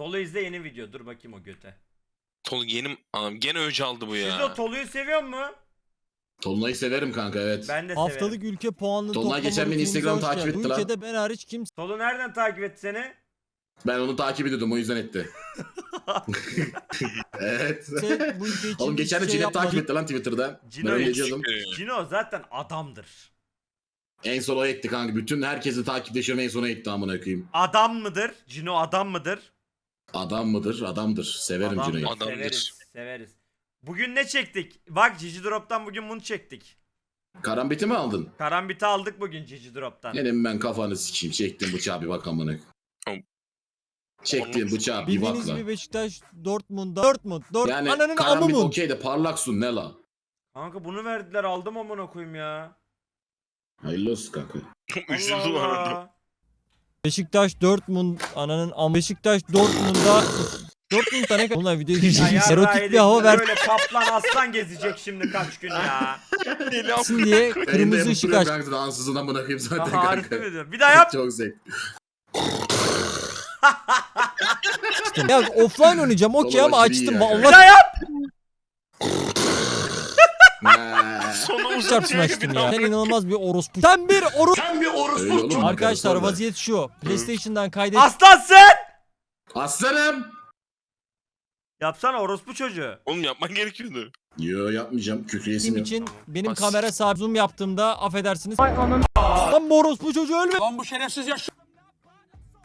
Tolu izle yeni video. Dur bakayım o göte. Tolu yeni Anam gene öc aldı bu ya. Siz o Tolu'yu seviyor mu? Tolunay'ı severim kanka evet. Ben de Haftalık severim. ülke puanını Dolunay toplama geçen beni hoş takip geldin. etti Bu lan. ülkede ben hariç kimse Tolu nereden takip etti seni? Ben onu takip ediyordum o yüzden etti. evet. bu ülke için Oğlum geçen de hiçbir şey Cinet takip yapmadı. etti lan Twitter'da. Cino ben öyle hiç- Cino zaten adamdır. En son o etti kanka. Bütün herkesi takipleşiyorum en son o etti amına koyayım. Adam mıdır? Cino adam mıdır? Adam mıdır? Adamdır. Severim Adamdır. Cino'yu. Adamdır. Severiz. Severiz. Bugün ne çektik? Bak Cici Drop'tan bugün bunu çektik. Karambiti mi aldın? Karambit'i aldık bugün Cici Drop'tan. Benim ben kafanı sikeyim. Çektim bıçağı bir bak amına. Çektim bıçağı bir Bildiğiniz bakla. gibi Beşiktaş Dortmund'da Dortmund Dortmund Yani ananın amı karambit mı? okey de parlak sun ne la? Kanka bunu verdiler aldım amına koyayım ya. Hayırlı olsun kanka. Üzüldü Allah arada. Beşiktaş Dortmund ananın amı. Beşiktaş Dortmund'da Dortmund'da ne kadar Bunlar video Erotik bir hava versin Böyle kaplan aslan gezecek şimdi kaç gün ya. Deli am- diye kırmızı ışık açtım. kanka. Ansızın amına koyayım zaten Harika kanka. mi diyor? Bir daha yap. Çok zevk. Ya offline oynayacağım okey ama açtım. ya. Bir Allah daha yap. Çarpsın uzatıyor açtım bir ya. Sen inanılmaz bir orospu. Sen bir orospu. Öyle olur mu? Arkadaşlar Sonra. vaziyet şu. PlayStation'dan kaydet. Aslansın. Aslanım. Yapsana orospu çocuğu. Oğlum yapman gerekiyordu. Yo yapmayacağım. Kükreyesim Bizim yok. için benim As- kamera sahibi zoom yaptığımda affedersiniz. Lan bu orospu çocuğu ölme. Lan bu şerefsiz yaş.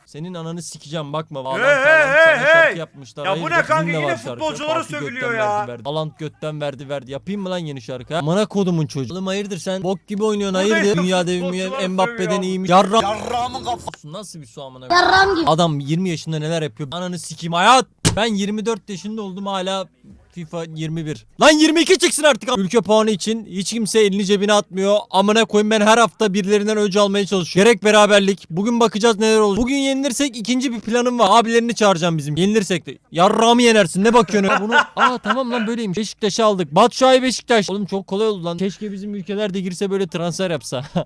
Senin ananı sikeceğim bakma. Haaland Hey, hey, sana hey, şarkı yapmışlar. Ya bu Hayırdır, ne kanka? Yine futbolculara sövülüyor götten ya. Verdi, verdi. Haaland götten verdi verdi. Yapayım mı lan yeni şarkı? ha? Amına kodumun çocuğu. Oğlum hayırdır sen bok gibi oynuyorsun Bu hayırdır. ya? Dünya devi Futbolcular Mbappe'den iyiymiş. Yarra. Yarrağımın kafası. Nasıl bir su amına koyayım? Adam 20 yaşında neler yapıyor? Ananı sikeyim hayat. Ben 24 yaşında oldum hala FIFA 21. Lan 22 çıksın artık. Ülke puanı için hiç kimse elini cebine atmıyor. Amına koyayım ben her hafta birilerinden öcü almaya çalışıyorum. Gerek beraberlik. Bugün bakacağız neler olur. Bugün yenilirsek ikinci bir planım var. Abilerini çağıracağım bizim. Yenilirsek de. Yarrağımı yenersin. Ne bakıyorsun? Bunu aa tamam lan böyleymiş. Beşiktaş'ı aldık. Batshuayi Beşiktaş. Oğlum çok kolay oldu lan. Keşke bizim ülkeler de girse böyle transfer yapsa.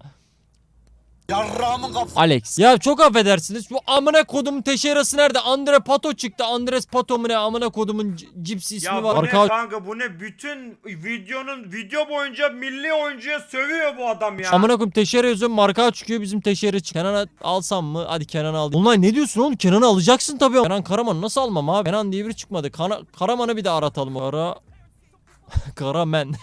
Yarrağımın kafası. Alex. Ya çok affedersiniz. Bu amına kodumun teşerası nerede? Andre Pato çıktı. Andres Pato mu ne? Amına kodumun cipsi ismi Ya var. bu ne Arka kanka bu ne? Bütün videonun video boyunca milli oyuncuya sövüyor bu adam ya. Amına koyayım teşere yazıyorum. Marka çıkıyor bizim teşere çık. Kenan'a alsam mı? Hadi Kenan'ı al. Onlar ne diyorsun oğlum? Kenan'ı alacaksın tabii. Kenan Karaman nasıl almam abi? Kenan diye biri çıkmadı. Kana Karaman'ı bir de aratalım. Kara... Karamen.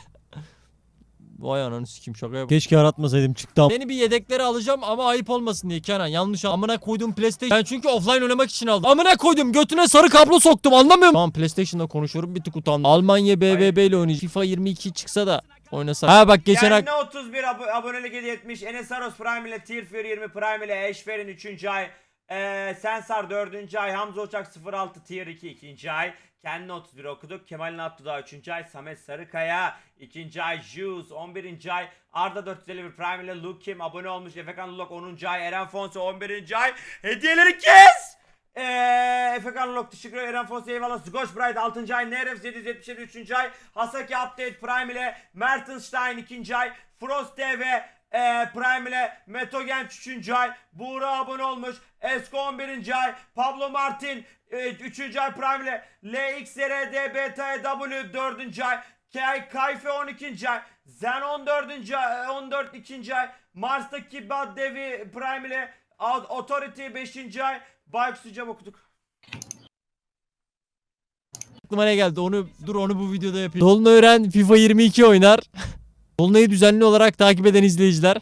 Vay ananı sikim şaka yap. Keşke aratmasaydım çıktı. ama. Beni bir yedeklere alacağım ama ayıp olmasın diye Kenan. Yanlış al. Amına koydum PlayStation. Ben çünkü offline oynamak için aldım. Amına koydum götüne sarı kablo soktum anlamıyor musun? Tamam PlayStation'da konuşuyorum bir tık utandım. Almanya BBB ile oynayacak. FIFA 22 çıksa da oynasak. Ha bak geçen. Kendine 31 ab- abonelik hediye etmiş. Enes Aros Prime ile Tier Fury 20 Prime ile Eşfer'in 3. ay. Ee, Sensar 4. ay. Hamza Uçak 06 Tier 2 2. ay. Kendine 31 okuduk. Kemal Nattuda 3. ay. Samet Sarıkaya 2. ay. Juz 11. ay. Arda 451 Prime ile Luke Kim abone olmuş. Efekan Lulok 10. ay. Eren Fonse 11. ay. Hediyeleri kes! Eee Efekan Lok teşekkür ederim. Eren Fonse eyvallah. Skoş Bright 6. ay. Neref 777 3. ay. Hasaki Update Prime ile Mertenstein 2. ay. Frost TV eee Prime ile Meto Genç 3. ay. Buğra abone olmuş. Esko 11. ay. Pablo Martin 3. ay Prime ile LXRD Beta W 4. ay. Kay Kayfe 12. ay. Zen 14. ay 14 2. ay. Mars'taki Bad Devi Prime ile Authority 5. ay. Baykuş Sıcam okuduk. aklıma ne geldi onu dur onu bu videoda yapayım. Dolunay Ören FIFA 22 oynar. Dolunay'ı düzenli olarak takip eden izleyiciler.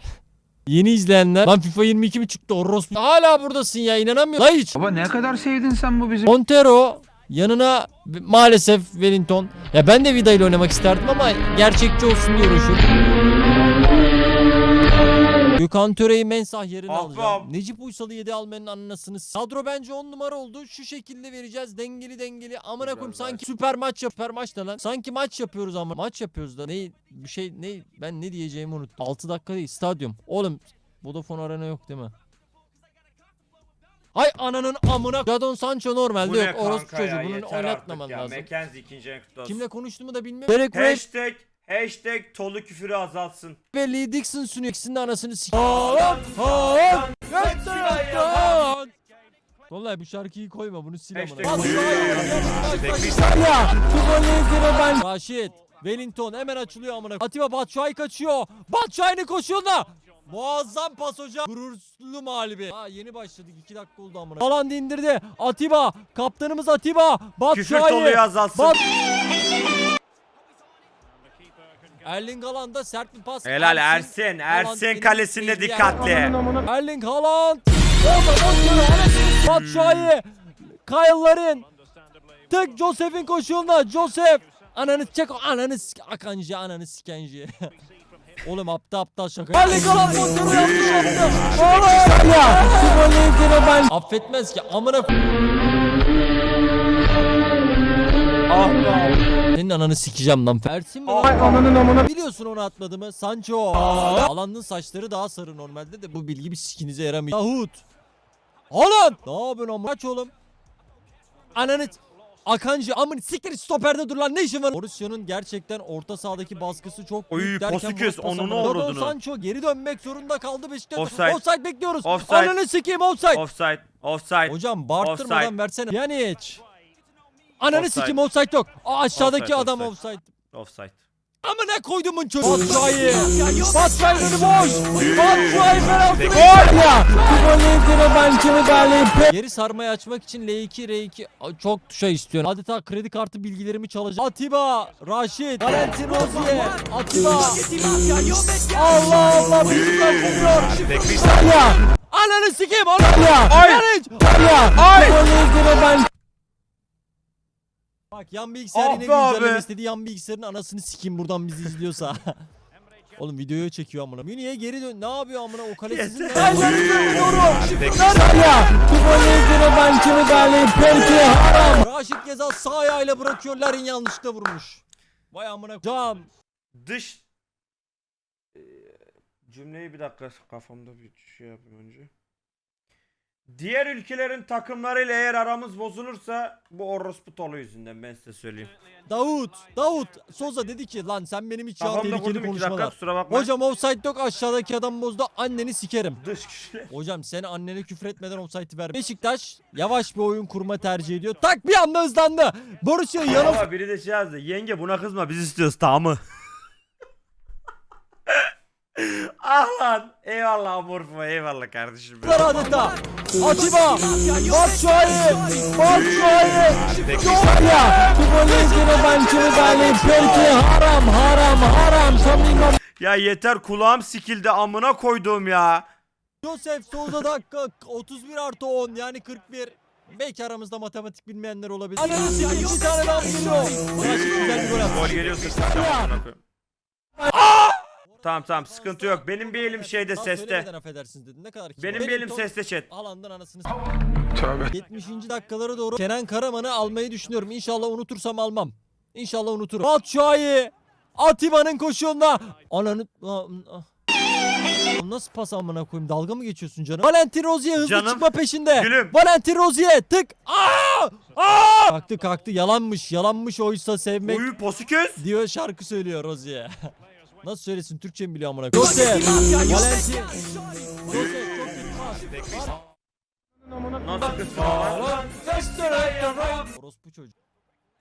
Yeni izleyenler. Lan FIFA 22 mi çıktı orospu? Hala buradasın ya inanamıyorum. Lan hiç. Baba ne kadar sevdin sen bu bizi. Montero yanına maalesef Wellington. Ya ben de Vida ile oynamak isterdim ama gerçekçi olsun diye uğraşıyorum. Gökhan Töre'yi mensah yerine Ah be alacağım. Necip Uysal'ı 7 almanın anasını s- Kadro bence 10 numara oldu. Şu şekilde vereceğiz. Dengeli dengeli. Amına koyayım sanki süper maç yap. Süper maç ne lan? Sanki maç yapıyoruz ama. Maç yapıyoruz da. Ne bir şey ne ben ne diyeceğimi unuttum. 6 dakika değil stadyum. Oğlum Vodafone Arena yok değil mi? Ay ananın amına. Jadon Sancho normalde Bu yok. Orospu çocuğu. Bunun oynatmaman lazım. Mackenzie ikinci en kutlu olsun. Kimle konuştuğumu da bilmiyorum. Derek Hashtag, hashtag tolu küfürü azaltsın. ve Lee Dixon. İkisinin de anasını s***. Haaland! Gökten Haaland! Vallahi bu şarkıyı koyma bunu sil Hashtag amına. koy. ben. Raşit. Wellington hemen açılıyor amına. Atiba Batshuayi kaçıyor. Batshuayi'nin koşuğunda. Muazzam pas hocam. Gururlu mağlubi. Ha yeni başladık 2 dakika oldu amına. Haaland indirdi. Atiba. Kaptanımız Atiba. Küfür doluyor Batshuayi. azalsın. Bat Erling Haaland da sert bir pas. Helal Ersin. Ersin benim kalesinde dikkatli. Erling Haaland. Batshuayi. Kyle Larin. Tık Joseph'in koşuğunda. Joseph. Ananı çek ananı sik akancı ananı sikenci. Oğlum aptal aptal şaka. Erling Haaland yanlış yaptı. Oğlum. Affetmez ki amına. Senin ananı sikeceğim lan. Ersin mi lan? Ananın amına. Biliyorsun onu atmadığımı. Sancho. Alanın saçları daha sarı normalde de bu bilgi bir sikinize yaramıyor. Yahut. Haaland. Ne yapıyorsun amına? Kaç oğlum. Ananı Akancı amın siktir stoperde dur lan ne işin var? Borussia'nın gerçekten orta sahadaki baskısı çok Oy, büyük derken pası kes, onunu avradını. Sancho geri dönmek zorunda kaldı Beşiktaş. Offside. Offside bekliyoruz. Offside. Ananı sikeyim offside. Offside. Offside. Hocam bağırtırmadan Offside. versene. Pjanic. Ananı Offside. sikeyim offside yok. Aa, aşağıdaki Offside, adam offside. offside. Offside. Amına koydumun çocuğu. Batshuayi. Batshuayi önü boş. Batshuayi penaltı. Gol! Ya. Golü ben kimi derleyim. Geri sarmayı açmak için L2 R2 Ay, çok tuşa istiyorum. Adeta kredi kartı bilgilerimi çalacak. Atiba, Raşit, Valentin Rozier, Atiba. Allah Allah bizimler vuruyor. Ya. Ananı sikeyim onu. Ya. Ay! Ya. Ay! Golü ben Bak yan bilgisayar Ah yine be abi. güncelleme istedi. Yan bilgisayarın anasını sikeyim buradan bizi izliyorsa. Oğlum videoya çekiyor amına. Münih'e geri dön. Ne yapıyor amına? O kale sizin mi? Raşit Gezal sağ ayağıyla bırakıyor. Larin yanlışlıkla vurmuş. Vay amına. Cam. Dış Ee, cümleyi bir dakika kafamda bir şey yapayım önce. Diğer ülkelerin takımlarıyla eğer aramız bozulursa bu orospu tolu yüzünden ben size söyleyeyim. Davut. Davut. Soza dedi ki lan sen benim hiç ya Kafamda tehlikeli kurdum iki dakika konuşmalar. kusura bakma. Hocam offside yok aşağıdaki adam bozdu. Anneni sikerim. Dış güçler. Hocam sen annene küfür etmeden offside'i ver. Beşiktaş yavaş bir oyun kurma tercih ediyor. Tak bir anda hızlandı. Borussia yanım. Ama biri de şey yazdı. Yenge buna kızma biz istiyoruz tamamı. ah lan. Eyvallah Amorfo eyvallah kardeşim. benim. adeta. Atiba. Batshuayi. Batshuayi. Tuvaletine ben kimi derleyim. Peki haram haram haram. Samima. Ya yeter kulağım sikildi amına koyduğum ya. Joseph Souza dakika 31 artı 10 yani 41. Belki aramızda matematik bilmeyenler olabilir. Ananı sikeyim iki tane daha geliyor. Gol geliyorsa sıçacağım amına koyayım. Aa! Tamam tamam sıkıntı yok. Benim bir elim şeyde seste. söylemeden affedersiniz dedin. Ne kadar kibar. Benim bir elim top- seste chat. Alandan anasını s- 70. dakikalara doğru Kenan Karaman'ı almayı düşünüyorum. İnşallah unutursam almam. İnşallah unuturum. Batshuayi. Atiba'nın koşuğunda. Ananı... Ah, ah. Nasıl pas amına koyayım? Dalga mı geçiyorsun canım? Valentin Rozier hızlı Canım, çıkma peşinde. gülüm. Valentin Rozier tık. Aa! Aa! Kalktı kalktı yalanmış. Yalanmış oysa sevmek Uyu posu köz. diyor şarkı söylüyor Rozier. Nasıl söylesin? Türkçe mi biliyor amına koyayım? Orospu çocuk.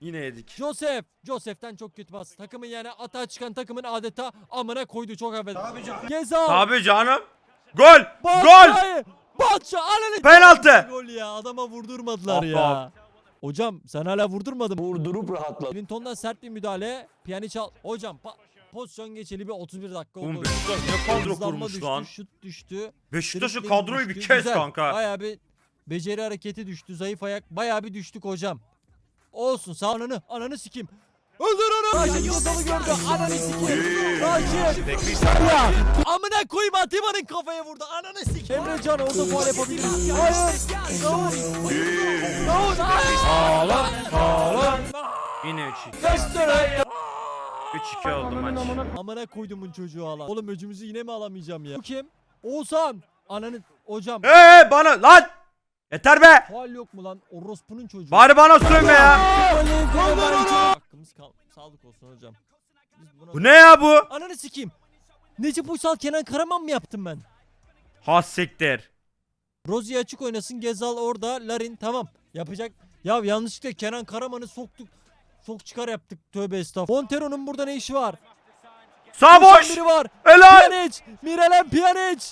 Yine yedik. Joseph. Joseph'ten çok kötü pas. Takımın yani atağa çıkan takımın adeta amına koydu çok affedersin. Gezal. Tabii canım. Gol! Gol! Batshuayi. Batshuayi. Ananı. Penaltı! Gol ya. Adama vurdurmadılar Ah, ya. ah. Hocam sen hala vurdurmadın. mı? Vurdurup rahatla. Clinton'dan sert bir müdahale. Pjanic al. Hocam pa- pozisyon geçeli bir 31 dakika oldu. Oğlum Beşiktaş ne kadro Hızlanma kurmuş düştü, lan. Şut düştü. Beşiktaş'ın dribbling kadroyu bir düştü. kes Güzel. kanka. Bayağı bir beceri hareketi düştü. Zayıf ayak. Bayağı bir düştük hocam. Olsun sağ ananı. Ananı sikeyim. Öldür onu. Raşit Yazal'ı gördü. Ananı sikeyim. Raşit. Ya. Amına koyayım Atiba'nın kafaya vurdu. Ananı sikeyim. Emre Can orada faul yapabilir. Hayır. Davut. Davut. Ağlan. Ağlan. Yine 3-2. Göster. 3-2 oldu maç. Amına koydumun çocuğu alan. Oğlum öcümüzü yine mi alamayacağım ya? Bu kim? Oğuzhan. Ananı hocam. Hey bana lan! Yeter be! Faal yok mu lan? Orospu'nun çocuğu. Bari bana sövme ya. Hakkımız kal sağlık olsun hocam. Biz buna... Bu ne ya bu? Ananı sikeyim. Necip Uysal Kenan Karaman mı yaptım ben? Has siktir. Rozier açık oynasın. Gezal orada. Larin tamam. Yapacak. Ya yanlışlıkla Kenan Karaman'ı soktuk. Sok çıkar yaptık. Tövbe estağfurullah. Montero'nun burada ne işi var? Sağ boş. biri var. Helal. Pjanic. Miralem Pjanic.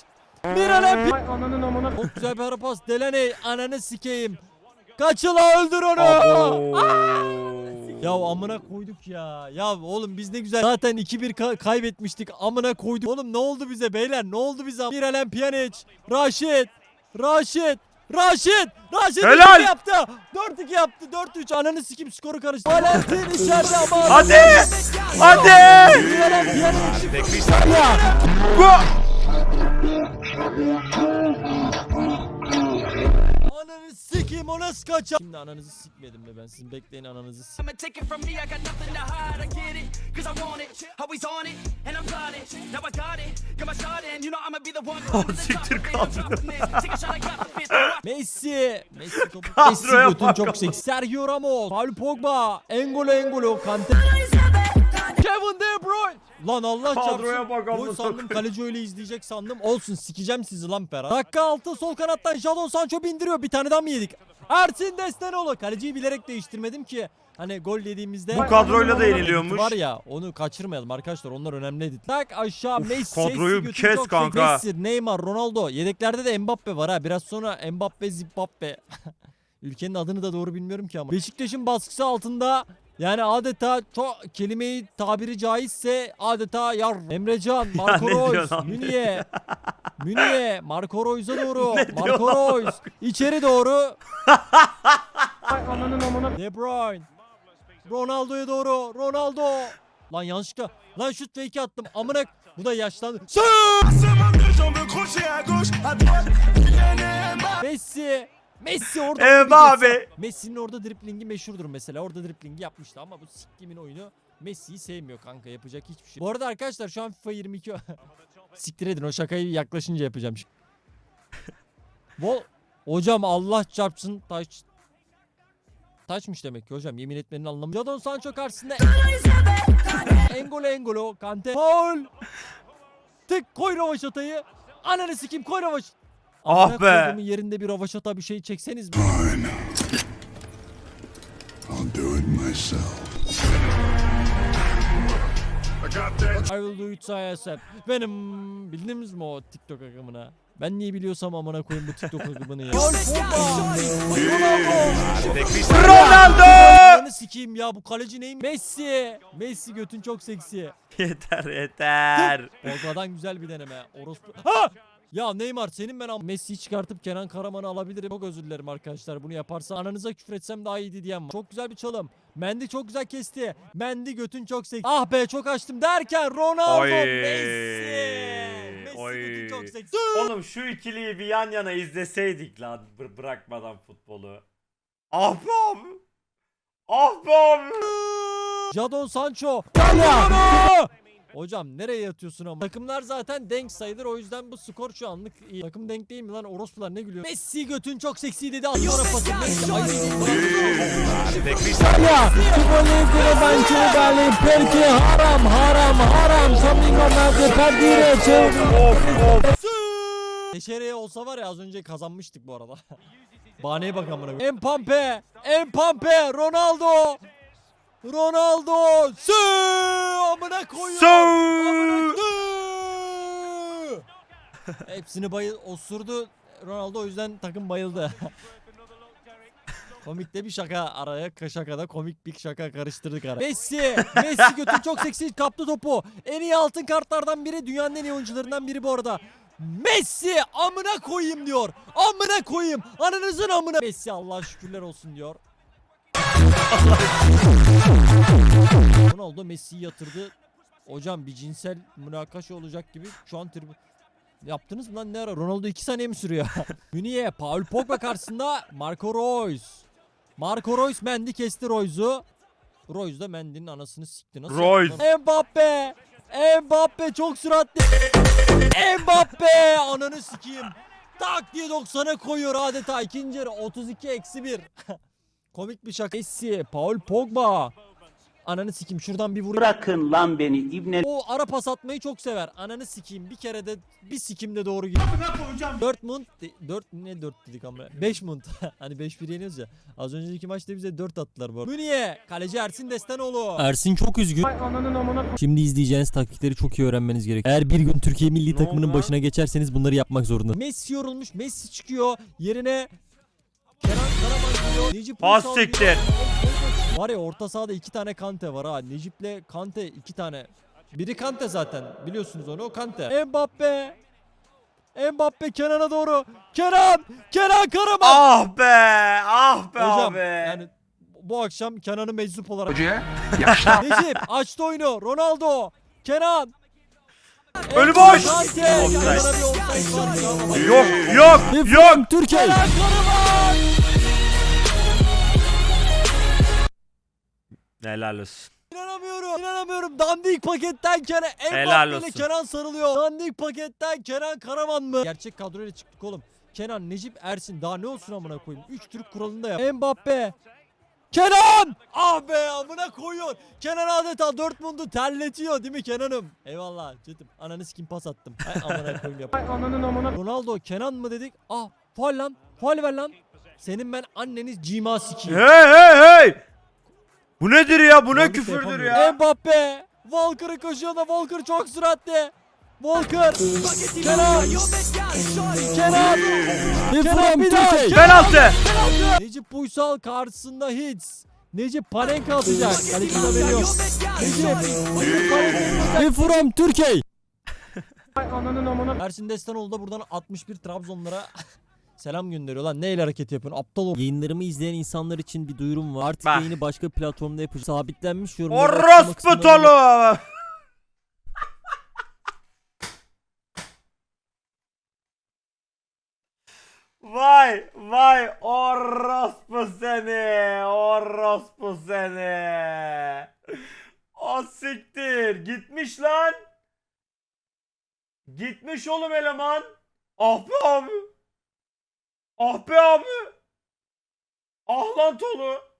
Miralem Pjanic. Çok güzel bir ara pas. Delaney ananı sikeyim. Kaçıla öldür onu. Ya amına koyduk ya. Ya oğlum biz ne güzel zaten 2-1 ka- kaybetmiştik. Amına koyduk. Oğlum ne oldu bize beyler? Ne oldu bize? Miralem Pjanic, Raşit, Raşit, Raşit, Raşit Helal. 2 yaptı. 4-2 yaptı. 4-3 ananı sikim skoru karıştı. Valentin içeride ama. Hadi. Hadi. Miralem Pjanic. Sikeyim o nasıl kaçar? Şimdi ananızı sikmedim mi ben? Sizin bekleyin ananızı sik. I'ma take it from me, I got nothing to hide, I get it, cause I want it, always on it, and I'm got it, now I got it, got my shot in, you know I'ma be the one going to the top, siktir and I'm dropping it, take a shot, I got the fifth, and Messi. Messi topu. Kadroya Messi götün bak çok seksi. Sergio Ramos. Paul Pogba. Engolo Engolo. Kante. Kevin De Bruyne. Lan Allah Kadroya çarpsın. bak, amına Gol sandım koyayım. kaleci öyle izleyecek sandım. Olsun sikeceğim sizi lan Ferhat. Dakika 6 sol kanattan Jadon Sancho bindiriyor. Bir tane daha mı yedik? Ersin Destanoğlu. Kaleciyi bilerek değiştirmedim ki. Hani gol yediğimizde Bu kadroyla da yeniliyormuş. Var ya onu kaçırmayalım arkadaşlar onlar önemli edit. Tak aşağı Messi. kadroyu Messi, kes kanka. Messi, Neymar, Ronaldo. Yedeklerde de Mbappe var ha. Biraz sonra Mbappe, Zimbabwe. Ülkenin adını da doğru bilmiyorum ki ama. Beşiktaş'ın baskısı altında yani adeta çok kelimeyi tabiri caizse adeta yar. Emrecan, Marco ne Reus, diyorsun abi? Münye. Münye, Marco Reus'a doğru. Marco? Reus içeri doğru. De Bruyne. Ronaldo'ya doğru. Ronaldo. Lan yanlışlıkla. Lan şut fake attım. Amına. Bu da yaşlandı. Sür! Messi. Messi orada. Mbappe. Messi'nin orada driplingi meşhurdur mesela. Orada driplingi yapmıştı ama bu siktimin oyunu Messi'yi sevmiyor kanka. Yapacak hiçbir şey. Bu arada arkadaşlar şu an FIFA 22 Siktir edin o şakayı yaklaşınca yapacağım. Vol Hocam Allah çarpsın taş Taçmış demek ki hocam yemin etmenin anlamı. Jadon Sancho karşısında Engolo Engolo Kante Paul Tık koy ravaşatayı Ananı sikeyim koy ravaş Ah be. koyduğumun yerinde bir ravaşata bir şey çekseniz mi? I'll do it myself. I will do it myself. Benim bildiniz mi o TikTok akımına? Ben niye biliyorsam amına koyayım bu TikTok akımını ya. Ronaldo. Ananı sikeyim ya bu kaleci neyim? Messi. Messi götün çok seksi. Yeter yeter. Pogba'dan güzel bir deneme. Orospu. Ha! Ya Neymar senin ben Messi'yi çıkartıp Kenan Karaman'ı alabilirim. Çok özür dilerim arkadaşlar. Bunu yaparsa ananıza küfretsem daha iyiydi diyen var. Çok güzel bir çalım. Mendi çok güzel kesti. Mendi götün çok seksi. Ah be çok açtım derken Ronaldo Oy. Messi. Messi Oy. götün çok seksi. Oğlum şu ikiliyi bir yan yana izleseydik lan bır- bırakmadan futbolu. Ah be abi. Ah be abi. Jadon Sancho. Ya! Hocam nereye yatıyorsun ama? Takımlar zaten denk sayılır o yüzden bu skor şu anlık iyi. Takım denk değil mi lan? Orospular ne gülüyor? Messi götün çok seksi dedi. Atlara pası. Messi ay. Ya, futbolun bançı bali perki haram haram haram samimo nerede perdire Teşereye olsa var ya az önce kazanmıştık bu arada. Bahaneye bak amına koyayım. Mbappe, Mbappe, Ronaldo. Ronaldo. Sü! Amına koyuyor. Sü! Amına! Hepsini bayıl osurdu Ronaldo o yüzden takım bayıldı. Komik de bir şaka araya şakada komik bir şaka karıştırdık araya. Messi, Messi götün çok seksi kaptı topu. En iyi altın kartlardan biri dünyanın en iyi oyuncularından biri bu arada. Messi amına koyayım diyor. Amına koyayım. Ananızın amına. Messi Allah'a şükürler olsun diyor. Ronaldo Messi'yi yatırdı. Hocam bir cinsel münakaşa olacak gibi şu an tribün... Yaptınız mı lan ne ara? Ronaldo 2 saniye mi sürüyor? Münih'e Paul Pogba karşısında Marco Reus. Marco Reus Mendy kesti Reus'u. Reus da Mendy'nin anasını sikti. Nasıl Reus. Mbappe. Mbappe çok süratli. Mbappe ananı sikeyim. Tak diye 90'a koyuyor adeta ikinci yarı 32 eksi 1. Komik bir şaka. Messi, Paul Pogba. Ananı sikeyim şuradan bir vurayım. Bırakın lan beni ibne. O ara pas atmayı çok sever. Ananı sikeyim bir kere de bir sikimde doğru gidiyor. 4 mund 4 ne 4 dedik ama 5 mund. hani 5-1 yeniyoruz ya. Az önceki maçta bize 4 attılar bu arada. Bu niye? Kaleci Ersin Destanoğlu. Ersin çok üzgün. Şimdi izleyeceğiniz taktikleri çok iyi öğrenmeniz gerekiyor. Eğer bir gün Türkiye milli takımının başına geçerseniz bunları yapmak zorunda. Messi yorulmuş. Messi çıkıyor. Yerine Kenan Karaman. Necip Pas Uysal siktir. giriyor. Var ya orta sahada iki tane Kante var ha. Necip'le Kante iki tane. Biri Kante zaten. Biliyorsunuz onu. O Kante. Mbappe. Mbappe Kenan'a doğru. Kenan! Kenan Karaman! Ah be! Ah be Hocam abi. yani bu akşam Kenan'ı meczup olarak. Hocaya yaşlan. Necip açtı oyunu. Ronaldo. Kenan. Önü boş. Kante. Kenan'a bir offside var ya. Yok yok yok. Türkiye. Kenan Karaman! Helal olsun. İnanamıyorum. İnanamıyorum. Dandik paketten Kenan. Helal Mbappe ile olsun. Kenan sarılıyor. Dandik paketten Kenan Karaman mı? Gerçek kadroyla çıktık oğlum. Kenan, Necip, Ersin. Daha ne olsun amına koyayım. 3 Türk kuralında yap. Mbappe. Kenan! Ah be amına koyuyor. Kenan adeta Dortmund'u terletiyor değil mi Kenan'ım? Eyvallah Cetim. Ananı sikim pas attım. Ay amına koyayım yap. Ronaldo Kenan mı dedik? Ah faul lan. Faul ver lan. Senin ben anneniz cima sikiyim. Hey hey hey. Bu nedir ya? Bu ne Yanlış da küfürdür yapamıyorum. ya? Mbappe. Walker'ı koşuyor da Walker çok süratli. Walker. Kenan. Kenan. Kenan bir daha. Penaltı. Necip Uysal karşısında hits. Necip Panenka atacak. Kaleci haberi yok. Necip. Necip from Türkiye. Ersin Destanoğlu da buradan 61 Trabzonlara selam gönderiyor lan. Neyle hareket yapıyorsun? Aptal ol. Yayınlarımı izleyen insanlar için bir duyurum var. Artık Bak. yayını başka platformda yapacağım. Sabitlenmiş yorumları açıklama Orospu tolu. Vay vay orospu seni orospu seni O siktir gitmiş lan Gitmiş oğlum eleman Ah be abi Ah be abi Ah lan tolu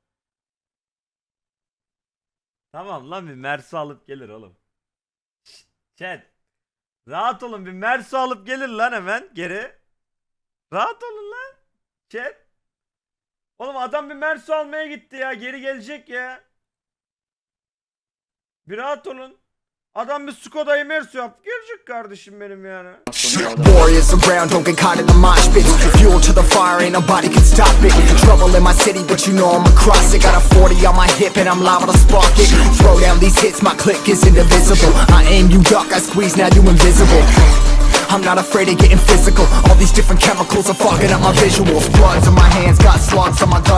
Tamam lan bir Mersu alıp gelir oğlum. Şşt, Chat. Rahat olun bir Mersu alıp gelir lan hemen geri. Rahat olun lan. Chat. Oğlum adam bir Mersu almaya gitti ya. Geri gelecek ya. Bir rahat olun. Adam bir Skoda'yı Mersu yaptı. Gelecek kardeşim benim yani. Warriors around, don't get caught in the mosh pit. Fuel to the fire, ain't nobody can stop it. Trouble in my city, but you know I'm across it. Got a 40 on my hip, and I'm liable to spark it. Throw down these hits, my click is indivisible. I aim, you duck, I squeeze, now you invisible. I'm not afraid of getting physical. All these different chemicals are fogging up my visuals. Bloods on my hands, got slugs on my gun.